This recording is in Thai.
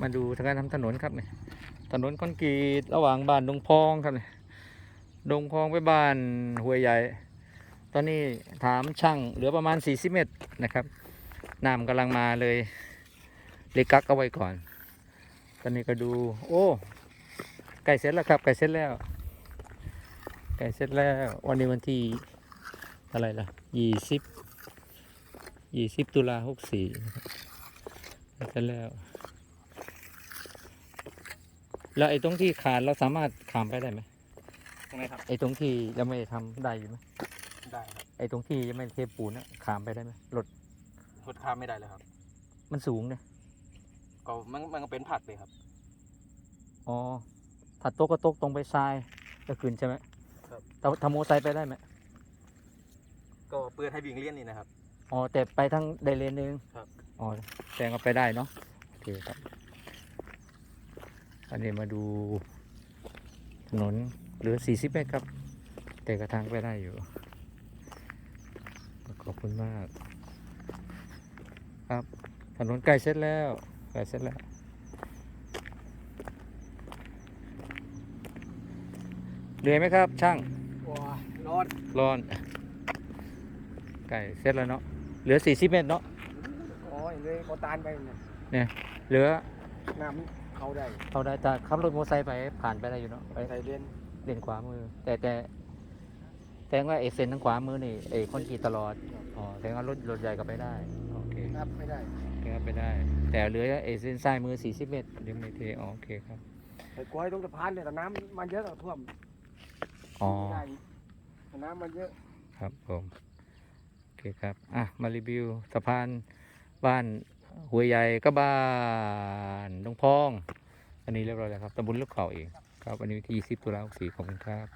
มาดูทางการทำถนนครับเนี่ยถนนคอนกรีตระหว่างบ้านดงพองครับเนี่ยดงพองไปบ้านห้วยใหญ่ ตอนนี้ถามช่างเหลือประมาณ 40 เมตรนะครับน้ำกำลังมาเลยเลยกักเอาไว้ก่อน ตอนนี้ก็ดู โอ้ใกล้เสร็จแล้วครับใกล้เสร็จแล้วใกล้เสร็จแล้ว วันนี้วันที่อะไรล่ะยี่สิบยี่สิบตุลาหกสี่เสร็จแล้ว แล้วไอ้ตรงที่ขาดเราสามารถขามไปได้ไหมตรงไหนครับ ไอ้ตรงที่ยังไม่ได้ทำได้อยู่ไหมได้ครับไอ้ตรงที่ยังไม่เทปูนนะขามไปได้ไหมรถรถข้ามไม่ได้เลยครับ มันสูงเนี่ยก็มันมันก็เป็นผักเลยครับ อ๋อถ้าโต๊ะก็โต๊ะตรงไปทรายก็ขึ้นใช่ไหมครับ แต่ทำโมอไซค์ไปได้ไหมก็เปิดให้วิ่งเลี่ยนนี่นะครับ อ๋อแต่ไปทั้งไดเลนนึงครับ อ๋อแซงก็ไปได้เนาะโอเคครับ อันนี้มาดูถนนเหลือ 40 เมตรครับ แต่กระทางไปได้อยู่ ขอบคุณมาก ครับ ถนนใกล้เสร็จแล้วใกล้เสร็จแล้ว เหนื่อยไหมครับ ช่างว้าร้อนร้อนใกล้เสร็จแล้วเนาะเหลือ 40 เมตรเนาะโอ้ยเลยเขาตานไปเนี่ยเหลือ น้ำเขาได้เขาได้แต่ขับรถมอเตอร์ไซค์ไปผ่านไปได้อยู่เนาะไปใส่เรียนเลนขวามือ แต่แต่แต่ว่าไอเส้นทางขวามือนี่ไอคนขี่ตลอดอ๋อแต่ว่ารถรถใหญ่ก็ไปได้โอเคนับไม่ได้ครับไปได้ แต่เหลือไอเส้นซ้ายมือ 40 เมตรยังไม่เทอ๋อโอเคครับแต่กล้วยตรงสะพานเนี่ยแต่น้ำมันเยอะอะท่วมอ๋อไม่ได้อีกแต่น้ำมันเยอะครับผมโอเคครับอะมารีวิวสะพานบ้าน หัวยใหญ่ก็บ้านดงพอง อันนี้เรียบร้อยแล้วครับตำบลลูกเขาเอง ครับอันนี้ที่ 20 ตุลาคม64ขอบคุณครับ